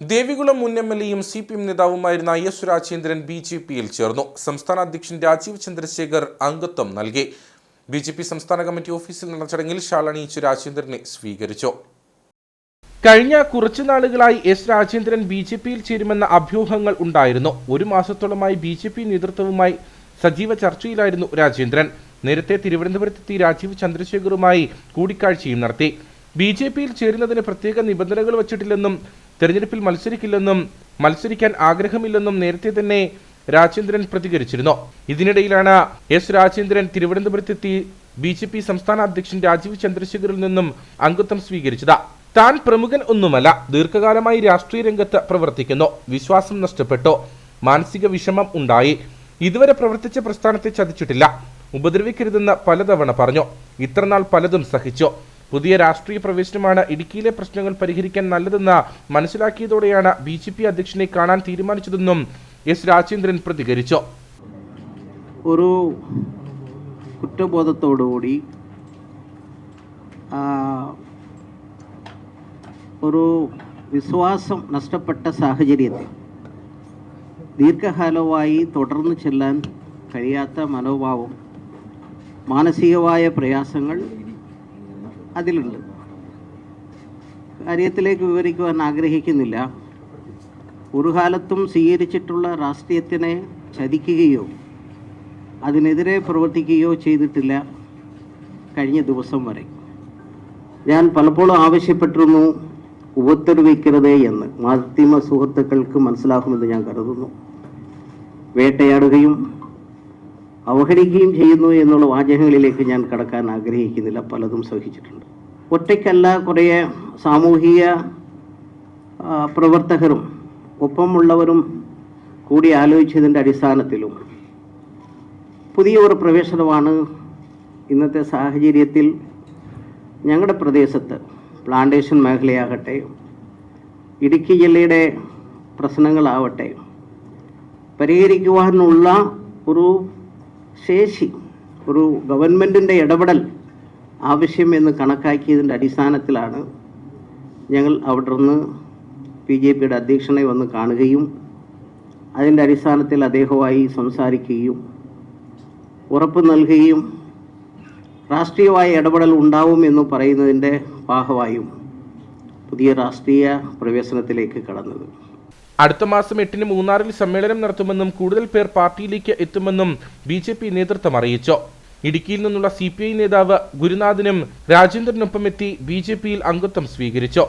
ദേവികുളം മുൻ M L എയും C P M നേതാവുമായിരുന്ന എസ് രാജേന്ദ്രൻ ബി ജെ പിയിൽ ചേർന്നു. സംസ്ഥാന അധ്യക്ഷൻ രാജീവ് ചന്ദ്രശേഖർ അംഗത്വം നൽകി. ബി ജെ പി സംസ്ഥാന കമ്മിറ്റി ഓഫീസിൽ നടന്ന ചടങ്ങിൽ ഷാൾ അണിയിച്ച് രാജേന്ദ്രനെ സ്വീകരിച്ചു. കഴിഞ്ഞ കുറച്ചു നാളുകളായി എസ് രാജേന്ദ്രൻ ബി ജെ പിയിൽ ചേരുമെന്ന അഭ്യൂഹങ്ങൾ ഉണ്ടായിരുന്നു. ഒരു മാസത്തോളമായി ബി ജെ പി നേതൃത്വവുമായി സജീവ ചർച്ചയിലായിരുന്നു രാജേന്ദ്രൻ. നേരത്തെ തിരുവനന്തപുരത്തെത്തി രാജീവ് ചന്ദ്രശേഖറുമായി കൂടിക്കാഴ്ചയും നടത്തി. ബി ജെ പിയിൽ ചേരുന്നതിന് പ്രത്യേക നിബന്ധനകൾ വച്ചിട്ടില്ലെന്നും തെരഞ്ഞെടുപ്പിൽ മത്സരിക്കില്ലെന്നും മത്സരിക്കാൻ ആഗ്രഹമില്ലെന്നും നേരത്തെ തന്നെ രാജേന്ദ്രൻ പ്രതികരിച്ചിരുന്നു. ഇതിനിടയിലാണ് എസ് രാജേന്ദ്രൻ തിരുവനന്തപുരത്തെത്തി ബി ജെ പി സംസ്ഥാന അധ്യക്ഷൻ രാജീവ് ചന്ദ്രശേഖറിൽ നിന്നും അംഗത്വം സ്വീകരിച്ചത്. താൻ പ്രമുഖൻ ഒന്നുമല്ല ദീർഘകാലമായി രാഷ്ട്രീയ രംഗത്ത് പ്രവർത്തിക്കുന്നു. വിശ്വാസം നഷ്ടപ്പെട്ടു. മാനസിക വിഷമം ഉണ്ടായി. ഇതുവരെ പ്രവർത്തിച്ച പ്രസ്ഥാനത്തെ ചതിച്ചിട്ടില്ല. ഉപദ്രവിക്കരുതെന്ന് പലതവണ പറഞ്ഞു. ഇത്രനാൾ പലതും സഹിച്ചു. പുതിയ രാഷ്ട്രീയ പ്രവേശനമാണ് ഇടുക്കിയിലെ പ്രശ്നങ്ങൾ പരിഹരിക്കാൻ നല്ലതെന്ന് മനസ്സിലാക്കിയതോടെയാണ് ബി ജെ പി അധ്യക്ഷനെ കാണാൻ തീരുമാനിച്ചതെന്നും എസ് രാജേന്ദ്രൻ പ്രതികരിച്ചു. ഒരു കുറ്റബോധത്തോടുകൂടി ഒരു വിശ്വാസം നഷ്ടപ്പെട്ട സാഹചര്യത്തിൽ ദീർഘകാലമായി തുടർന്ന് ചെല്ലാൻ കഴിയാത്ത മനോഭാവം മാനസികമായ പ്രയാസങ്ങൾ അതിലുണ്ട്. കാര്യത്തിലേക്ക് വിവരിക്കുവാൻ ആഗ്രഹിക്കുന്നില്ല. ഒരു കാലത്തും സ്വീകരിച്ചിട്ടുള്ള രാഷ്ട്രീയത്തിനെ ചതിക്കുകയോ അതിനെതിരെ പ്രവർത്തിക്കുകയോ ചെയ്തിട്ടില്ല കഴിഞ്ഞ ദിവസം വരെ. ഞാൻ പലപ്പോഴും ആവശ്യപ്പെട്ടിരുന്നു ഉപദ്രവിക്കരുതേ എന്ന്. മാധ്യമ സുഹൃത്തുക്കൾക്ക് മനസ്സിലാക്കുമെന്ന് ഞാൻ കരുതുന്നു. വേട്ടയാടുകയും അവഹരിക്കുകയും ചെയ്യുന്നു എന്നുള്ള വാചകങ്ങളിലേക്ക് ഞാൻ കടക്കാൻ ആഗ്രഹിക്കുന്നില്ല. പലതും സഹിച്ചിട്ടുണ്ട്. ഒറ്റയ്ക്കല്ല കുറേ സാമൂഹിക പ്രവർത്തകരും ഒപ്പമുള്ളവരും കൂടി ആലോചിച്ചതിന്റെ അടിസ്ഥാനത്തിലും പുതിയ ഒരു പ്രവേശനമാണ് ഇന്നത്തെ സാഹചര്യത്തിൽ ഞങ്ങളുടെ പ്രദേശത്ത് പ്ലാന്റേഷൻ മേഖലയാകട്ടെ ഇടുക്കി ജില്ലയുടെ പ്രശ്നങ്ങളാവട്ടെ പരിഹരിക്കുവാനുള്ള ഒരു ശേഷി ഒരു ഗവൺമെന്റിന്റെ ഇടപെടൽ ആവശ്യം എന്ന് കണക്കാക്കിയതിന്റെ അടിസ്ഥാനത്തിലാണ് ഞങ്ങൾ അവിടെ നിന്ന് ബി ജെ പിയുടെ അധ്യക്ഷനെ വന്ന് കാണുകയും അതിന്റെ അടിസ്ഥാനത്തിൽ അദ്ദേഹവുമായി സംസാരിക്കുകയും ഉറപ്പ് നൽകുകയും രാഷ്ട്രീയമായ ഇടപെടൽ ഉണ്ടാവും എന്ന് പറയുന്നതിന്റെ ഭാഗമായും പുതിയ രാഷ്ട്രീയ പ്രവേശനത്തിലേക്ക് കടന്നത്. അടുത്ത മാസം എട്ടിന് മൂന്നാറിൽ സമ്മേളനം നടത്തുമെന്നും കൂടുതൽ പേർ പാർട്ടിയിലേക്ക് എത്തുമെന്നും ബി ജെ പി നേതൃത്വം അറിയിച്ചു. ഇടുക്കിയിൽ നിന്നുള്ള സി പി ഐ നേതാവ് ഗുരുനാഥനും രാജേന്ദ്രനൊപ്പം എത്തി ബി ജെ പിയിൽ അംഗത്വം സ്വീകരിച്ചു.